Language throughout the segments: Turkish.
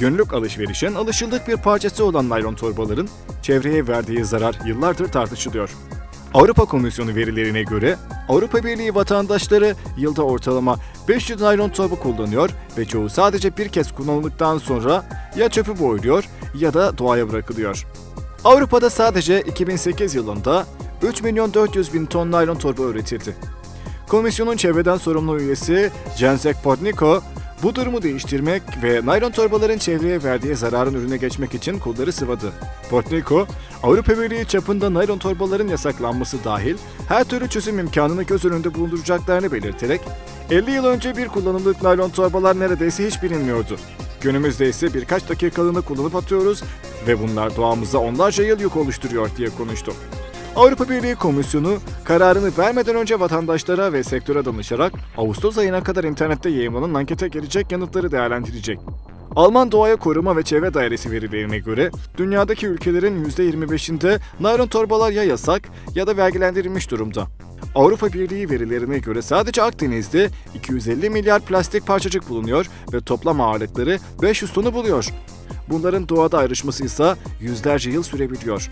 Günlük alışverişin alışıldık bir parçası olan naylon torbaların çevreye verdiği zarar yıllardır tartışılıyor. Avrupa Komisyonu verilerine göre Avrupa Birliği vatandaşları yılda ortalama 500 naylon torba kullanıyor ve çoğu sadece bir kez kullanıldıktan sonra ya çöpü boyluyor ya da doğaya bırakılıyor. Avrupa'da sadece 2008 yılında 3 milyon 400 bin ton naylon torba üretildi. Komisyonun çevreden sorumlu üyesi Jacek Potniko, bu durumu değiştirmek ve naylon torbaların çevreye verdiği zararın önüne geçmek için kolları sıvadı. Potniko, Avrupa Birliği çapında naylon torbaların yasaklanması dahil her türlü çözüm imkanını göz önünde bulunduracaklarını belirterek, 50 yıl önce bir kullanımlık naylon torbalar neredeyse hiç bilinmiyordu. Günümüzde ise birkaç dakikalığına kullanıp atıyoruz ve bunlar doğamıza onlarca yıl yük oluşturuyor diye konuştu. Avrupa Birliği Komisyonu kararını vermeden önce vatandaşlara ve sektöre danışarak Ağustos ayına kadar internette yayınlanan ankete gelecek yanıtları değerlendirecek. Alman Doğaya Koruma ve Çevre Dairesi verilerine göre dünyadaki ülkelerin %25'inde naylon torbalar ya yasak ya da vergilendirilmiş durumda. Avrupa Birliği verilerine göre sadece Akdeniz'de 250 milyar plastik parçacık bulunuyor ve toplam ağırlıkları 500 tonu buluyor. Bunların doğada ayrışması ise yüzlerce yıl sürebiliyor.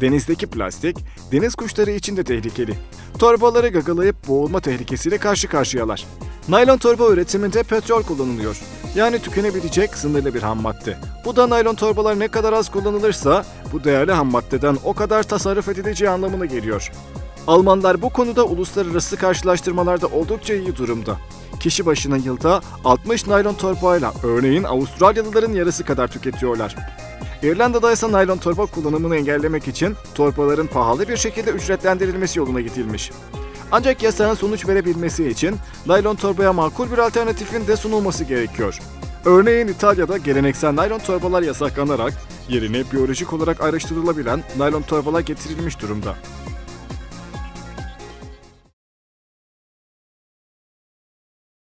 Denizdeki plastik, deniz kuşları için de tehlikeli. Torbaları gagalayıp boğulma tehlikesiyle karşı karşıyalar. Naylon torba üretiminde petrol kullanılıyor. Yani tükenebilecek sınırlı bir ham madde. Bu da naylon torbalar ne kadar az kullanılırsa bu değerli ham maddeden o kadar tasarruf edileceği anlamına geliyor. Almanlar bu konuda uluslararası karşılaştırmalarda oldukça iyi durumda. Kişi başına yılda 60 naylon torbayla örneğin Avustralyalıların yarısı kadar tüketiyorlar. İrlanda'da ise naylon torba kullanımını engellemek için torbaların pahalı bir şekilde ücretlendirilmesi yoluna gidilmiş. Ancak yasağın sonuç verebilmesi için naylon torbaya makul bir alternatifin de sunulması gerekiyor. Örneğin İtalya'da geleneksel naylon torbalar yasaklanarak yerine biyolojik olarak ayrıştırılabilen naylon torbalar getirilmiş durumda.